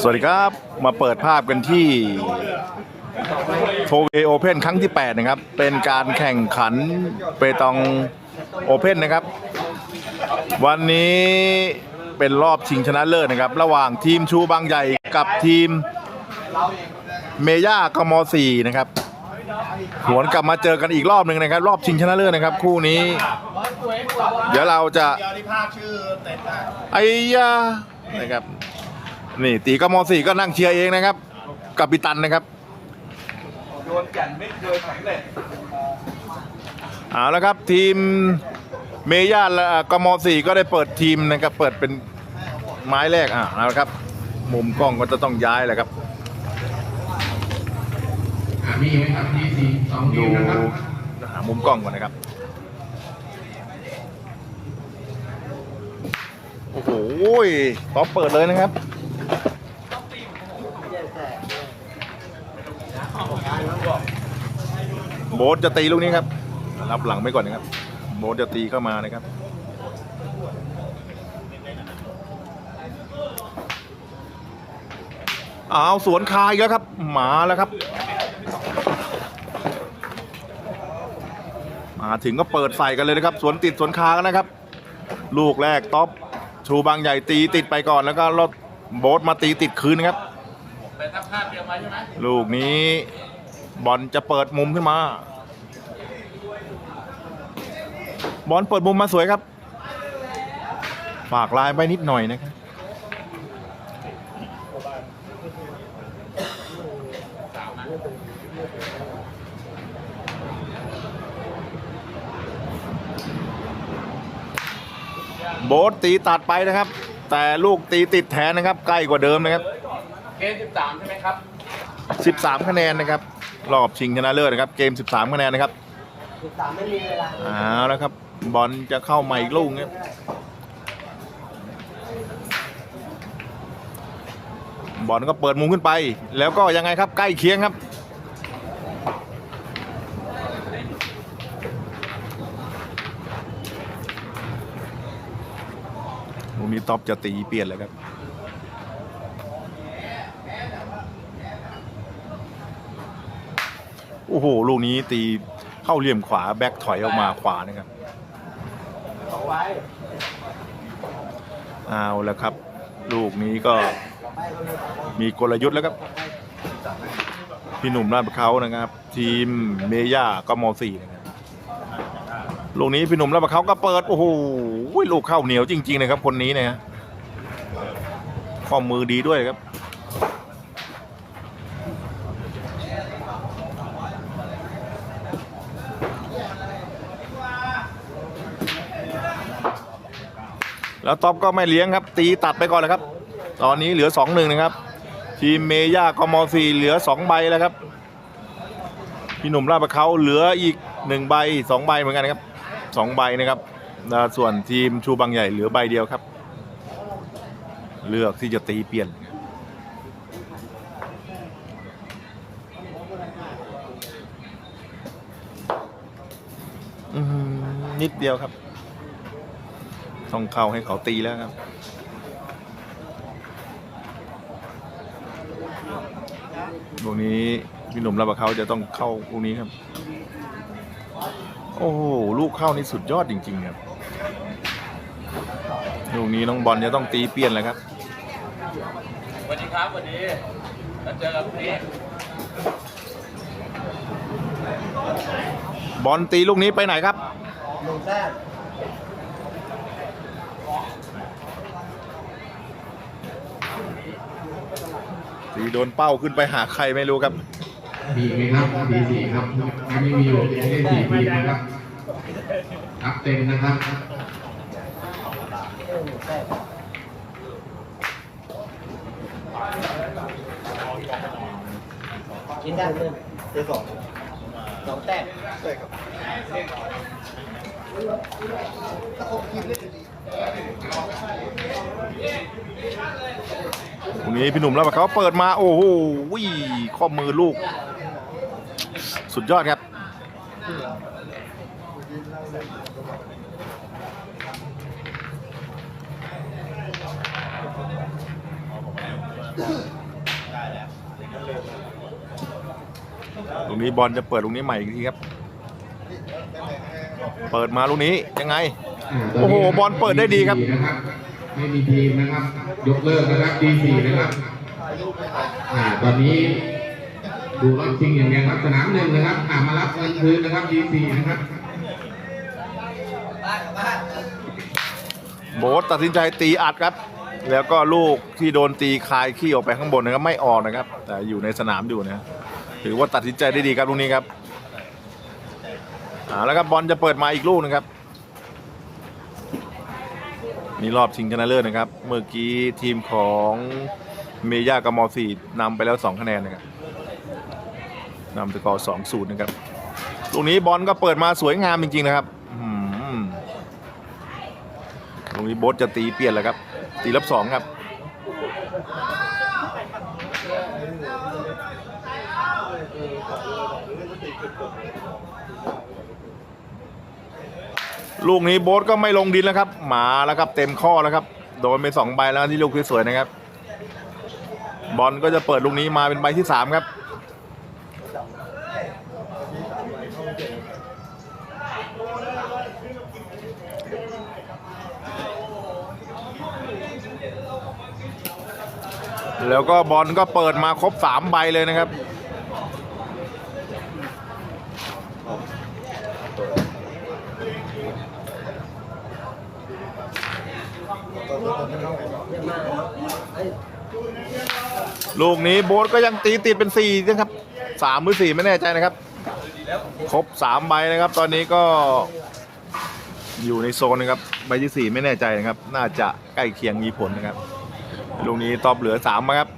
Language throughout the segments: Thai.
สวัสดีครับมาเปิดภาพกันที่โทเวโอเพนครั้งที่ 8 นะครับ เป็นการแข่งขันเปตองโอเพนนะครับ วันนี้เป็นรอบชิงชนะเลิศนะครับ ระหว่างทีมชูบางใหญ่กับทีมเมย่ากมสี่นะครับ หวนกลับมาเจอกันอีกรอบหนึ่งนะครับ รอบชิงชนะเลิศนะครับ คู่นี้ เดี๋ยวเราจะไอ้ยานะครับ นี่ตีกมสี่ก็นั่งเชียร์เองนะครับ กับปิตันนะครับ โยนแก่นไม่เคยสำเร็จเอาแล้วครับทีมเมย่าและกมสี่ก็ได้เปิดทีมนะครับ เปิดเป็นไม้แรกอ่าเอาละครับ มุมกล้องก็จะต้องย้ายแหละครับอะมีไหมครับดีสี่สองทีดูมนะครับหามุมกล้องก่อนนะครับ อ้โหท็อปเปิดเลยนะครับโบ๊ทจะตีลูกนี้ครับ รับหลังไปก่อนนะครับ โบ๊ทจะตีเข้ามานะครับ อ้าวสวนคายแล้วครับ หมาแล้วครับ มาถึงก็เปิดใส่กันเลยนะครับ สวนติดสวนคากันนะครับ ลูกแรกท็อป ชูบางใหญ่ตีติดไปก่อนแล้วก็รถโบ๊ทมาตีติดคืนนะครับ ลูกนี้บอลจะเปิดมุมขึ้นมา บอลเปิดมุมมาสวยครับ ฝากลายไปนิดหน่อยนะครับ โบ๊ทตีตัดไปนะครับ แต่ลูกตีติดแทนนะครับ ใกล้กว่าเดิมนะครับ เกม13 ใช่ไหมครับ 13 คะแนนนะครับ รอบชิงชนะเลิศนะครับ เกม 13 คะแนนนะครับสามไม่มีเวลาเอาแล้วครับ บอลจะเข้ามาอีกลูกครับบอลก็เปิดมุมขึ้นไป แล้วก็ยังไงครับใกล้เคียงครับ ลูกนี้ท็อปจะตีเปลี่ยนเลยครับโอ้โห ลูกนี้ตีเข้าเหลี่ยมขวาแบ็คถอยออกมาขวานะครับเอาไว้เอาแล้วครับ ลูกนี้ก็มีกลยุทธ์แล้วครับ พี่หนุ่มราชเขานะครับ ทีมเมย่าก็มสี่นะครับ ลูกนี้พี่หนุ่มราชเขาก็เปิด โอ้โหลูกเข้าเหนียวจริง ๆ นะครับ คนนี้นะฮะข้อมือดีด้วยครับ แล้วท็อปก็ไม่เลี้ยงครับ ตีตัดไปก่อนเลยครับ ตอนนี้เหลือสองหนึ่งนะครับ ทีมเมย่ากมอสีเหลือสองใบแล้วครับ พี่หนุ่มราบเขาเหลืออีกหนึ่งใบสองใบเหมือนกันนะครับ สองใบนะครับ ส่วนทีมชูบางใหญ่เหลือใบเดียวครับ เลือกที่จะตีเปลี่ยนนิดเดียวครับ ต้องเข้าให้เขาตีแล้วครับตรงนี้พี่หนุ่มรับกับเขาจะต้องเข้าตรงนี้ครับ โอ้โหลูกเข้านี่สุดยอดจริง ๆ ครับลูกนี้น้องบอลจะต้องตีเปลี่ยนเลยครับสวัสดีครับสวัสดีแล้วเจอกันพรุ่งนี้บอลตีลูกนี้ไปไหนครับหนึ่งแต้มตีโดนเป้าขึ้นไปหาใครไม่รู้ครับ มีไหมครับดีสี่ครับ ไม่มีอยู่จะเล่นสี่ทีนะครับ รับเต็มนะครับเออหนึ่งแต้มกินได้เพื่อนเดี๋ยวสองสองแต้มใช่ครับตรงนี้พี่หนุ่มรับกับเขาเปิดมาโอ้โหข้อมือลูก สุดยอดครับ ตรงนี้บอลจะเปิดตรงนี้ใหม่อีกทีครับ เปิดมาลูกนี้ยังไงาตนนี้โอ้โหบอลเปิดได้ดีครับนะครับ ไม่มีทีมนะครับ ยกเลิกนะครับ D4 นะครับอ่าตอนนี้ดูรอบชิงอย่างเดียวครับสนามหนึ่งนะครับอ่ามารับเงินคืนนะครับ D4 นะครับโบ๊ทตัดสินใจตีอัดครับ แล้วก็ลูกที่โดนตีคายขี้ออกไปข้างบนนะครับไม่ออกนะครับ แต่อยู่ในสนามอยู่นะถือว่าตัดสินใจได้ดีครับลูกนี้ครับอ่าแล้วครับอลจะเปิดมาอีกลูกนะครับนี่รอบชิงชนะเลิศนะครับ เมื่อกี้ทีมของเมย่ากับมอสีนำไปแล้ว 2 คะแนนนะครับนำสกอร์สองศูนย์นะครับลูกนี้บอลก็เปิดมาสวยงามจริงๆนะครับอืมตรงนี้โบ๊ทจะตีเปลี่ยนแล้วครับ ตีรับสองครับลูกนี้โบ๊ทก็ไม่ลงดินแล้วครับ หมาแล้วครับเต็มข้อแล้วครับ โดนไปสองใบแล้วที่ลูกสวยๆนะครับ บอลก็จะเปิดลูกนี้มาเป็นใบที่สามครับ แล้วก็บอลก็เปิดมาครบสามใบเลยนะครับลูกนี้โบ๊ทก็ยังตีติดเป็นสี่นะครับสามหรือสี่ไม่แน่ใจนะครับ ครบสามใบนะครับ ตอนนี้ก็อยู่ในโซนนะครับใบที่สี่ไม่แน่ใจนะครับ น่าจะใกล้เคียงมีผลนะครับ ลูกนี้ตอบเหลือสามครับ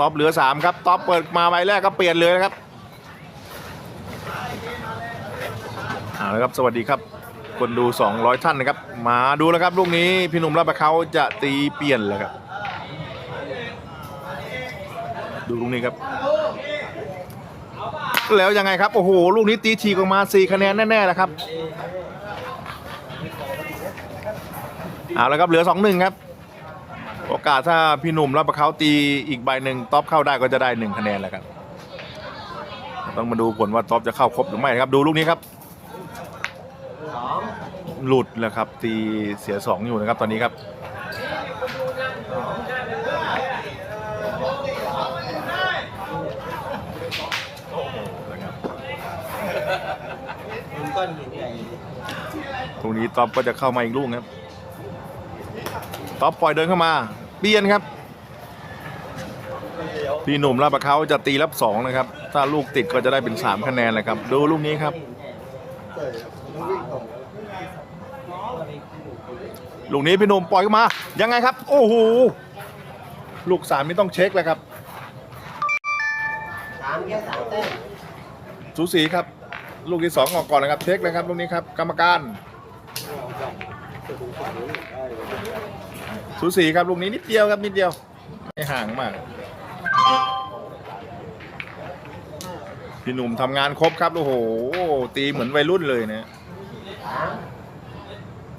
ตอบเหลือสามครับตอบเปิดมาใบแรกก็เปลี่ยนเลยนะครับเอาละครับสวัสดีครับคนดู 200 ท่านนะครับ มาดูแล้วครับลูกนี้พี่หนุ่มรับประเขาจะตีเปลี่ยนแล้วครับ ดูลูกนี้ครับ แล้วยังไงครับ โอ้โห ลูกนี้ตีทีกออกมา 4 คะแนนแน่ๆแล้วครับ เอาแล้วครับเหลือสองหนึ่งครับ โอกาสถ้าพี่หนุ่มรับประเขาตีอีกใบหนึ่งท็อปเข้าได้ก็จะได้หนึ่งคะแนนแล้วครับ ต้องมาดูผลว่าท็อปจะเข้าครบหรือไม่ครับดูลูกนี้ครับสองหลุดแล้วครับ ตีเสียสองอยู่นะครับตอนนี้ครับเป็นก้อนหินใหญ่ตรงนี้ท็อปก็จะเข้ามาอีกลูกครับ ท็อปปล่อยเดินเข้ามาเปลี่ยนครับพี่หนุ่มรับประเขาจะตีรับสองนะครับ ถ้าลูกติดก็จะได้เป็นสามคะแนนเลยครับ ดูลูกนี้ครับ ลูกนี้พี่หนุ่มปล่อยเข้ามา ยังไงครับ โอ้โห ลูกสามนี่ต้องเช็คแล้วครับสูสีครับ ลูกที่สองออกก่อนนะครับ เช็คเลยครับ ลูกนี้ครับ กรรมการ สูสีครับลูกนี้นิดเดียวครับนิดเดียวไม่ห่างมากพี่หนุ่มทำงานครบครับโอ้โห ตีเหมือนวัยรุ่นเลยนะ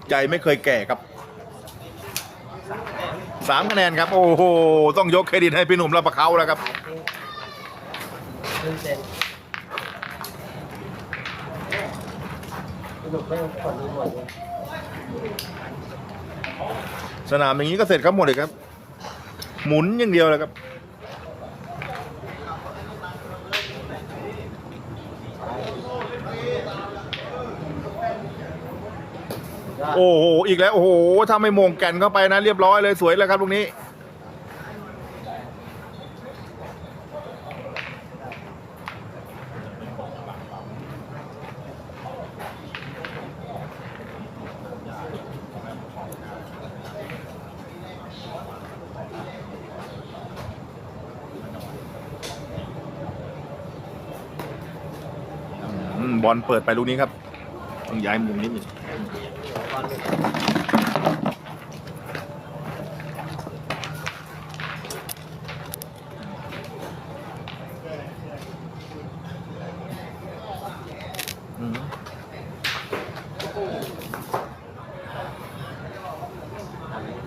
ใจไม่เคยแก่ครับสามคะแนนครับ โอ้โห ต้องยกเครดิตให้พี่หนุ่มรับประเขาแล้วครับหนึ่งเซนสนุกไม่กดดูหมดเลย สนามอย่างนี้ก็เสร็จครับหมดเลยครับ หมุนอย่างเดียวเลยครับโอ้โห อีกแล้ว โอ้โห ถ้าไม่มงแก่นเข้าไปนะ เรียบร้อยเลยสวยแล้วครับลูกนี้ บอลเปิดไปลูกนี้ครับ ต้องย้ายมุมนิดนึงก้อนหนึ่ง อืม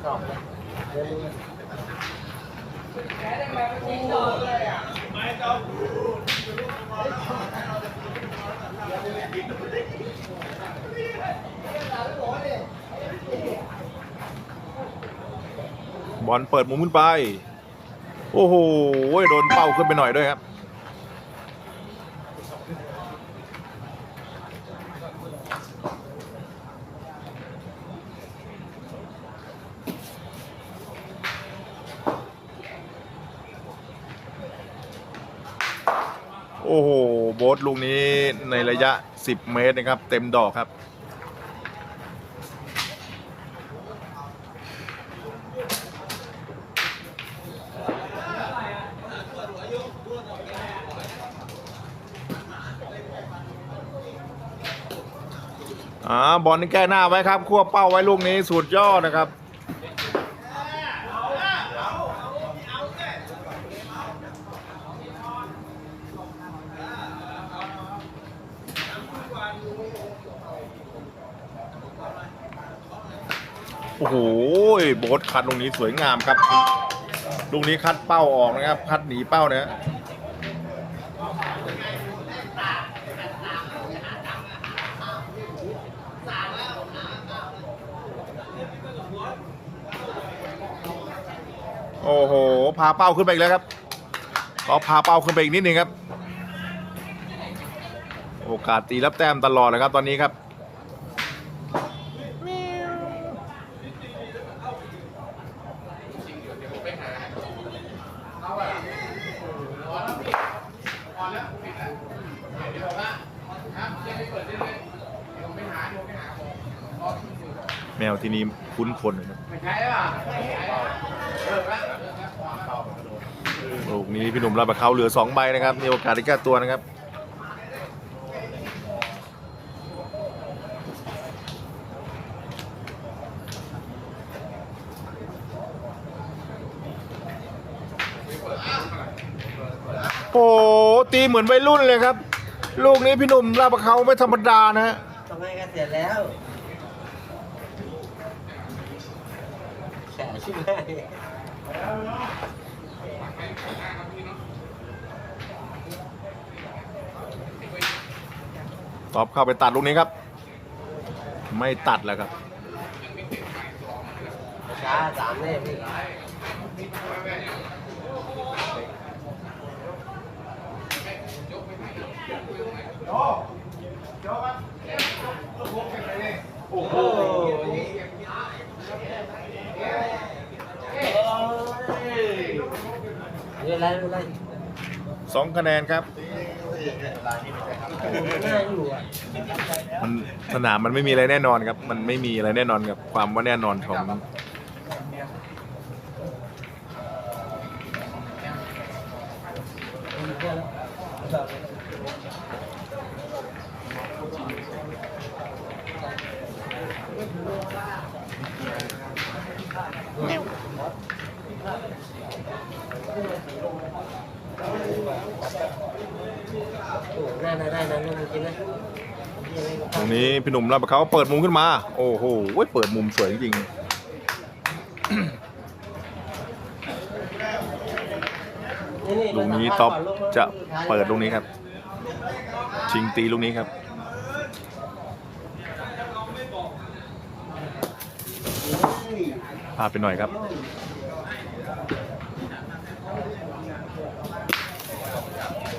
สองเลยเดี๋ยวดู บอลเปิดมุมขึ้นไป โอ้โหโดนเป้าขึ้นไปหน่อยด้วยครับโอ้โห โบสลูกนี้ในระยะ 10 เมตรนะครับ เต็มดอกครับ อ่าบอลนี่แก้หน้าไว้ครับ ควบเป้าไว้ลูกนี้สุดยอดนะครับโอ้โหโบสคัดลูกนี้สวยงามครับ ลูกนี้คัดเป้าออกนะครับ คัดหนีเป้านะ โอ้โห พาเป้าขึ้นไปอีกแล้วครับก็พาเป้าขึ้นไปอีกนิดนึงครับ โอกาสตีรับแต้มตลอดเลยครับตอนนี้ครับแมวที่นี่คุ้นคนเลยครับ ลูกนี้พี่หนุ่มรับมาเขาเหลือสองใบนะครับมีโอกาสได้แก้ตัวนะครับโอ้โหตีเหมือนวัยรุ่นเลยครับ ลูกนี้พี่หนุ่มรับมาเขาไม่ธรรมดานะฮะต้องให้กันเสร็จแล้วแฉะใช่ไหม ตอบเข้าไปตัดลูกนี้ครับ ไม่ตัดแล้วครับช้าสามเลยพี่โอ้โห เรื่องอะไรเรื่องอะไรสองคะแนนครับ ง่ายอยู่อะมันสนามมันไม่มีอะไรแน่นอนครับ มันไม่มีอะไรแน่นอนกับความว่าแน่นอนของ ได้ได้ได้ได้เรื่องจริงนะตรงนี้พี่หนุ่มรับเขาเปิดมุมขึ้นมา โอ้โหเปิดมุมสวยจริงลูกนี้ท็อปจะเปิดลูกนี้ครับ ชิงตีลูกนี้ครับพาไปหน่อยครับ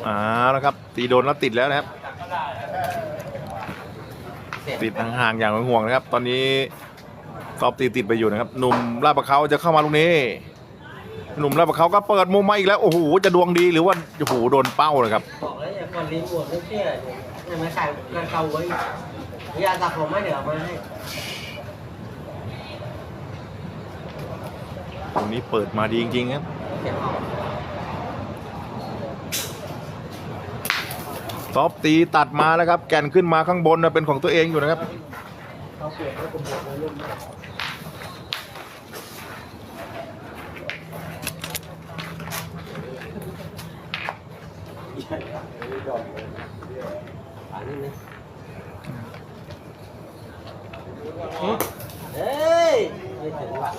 อ่าแล้วครับ ตีโดนแล้วติดแล้วนะครับ ติดห่างๆอย่างห่วงนะครับ ตอนนี้ซอฟตีติดไปอยู่นะครับ หนุ่มลาบะเขาจะเข้ามาลูกนี้ หนุ่มลาบะเขาก็เปิดมุมมาอีกแล้ว โอ้โห จะดวงดีหรือว่า โอ้โห โดนเป้าเลยครับ บอกแล้วอย่าก่อนลิ้นบวชไม่เชื่อเนี่ยไม่ใส่กระเกาไว้ยาตักผมไม่เดี๋ยวมาให้ตรงนี้เปิดมาดีจริงๆครับ เสียงออก ซอฟตีตัดมาแล้วครับ แก่นขึ้นมาข้างบนนะเป็นของตัวเองอยู่นะครับเขาเปลี่ยนให้ผมบวชไว้รุ่นป่ะเฮ้ยไม่ถึงว่ะ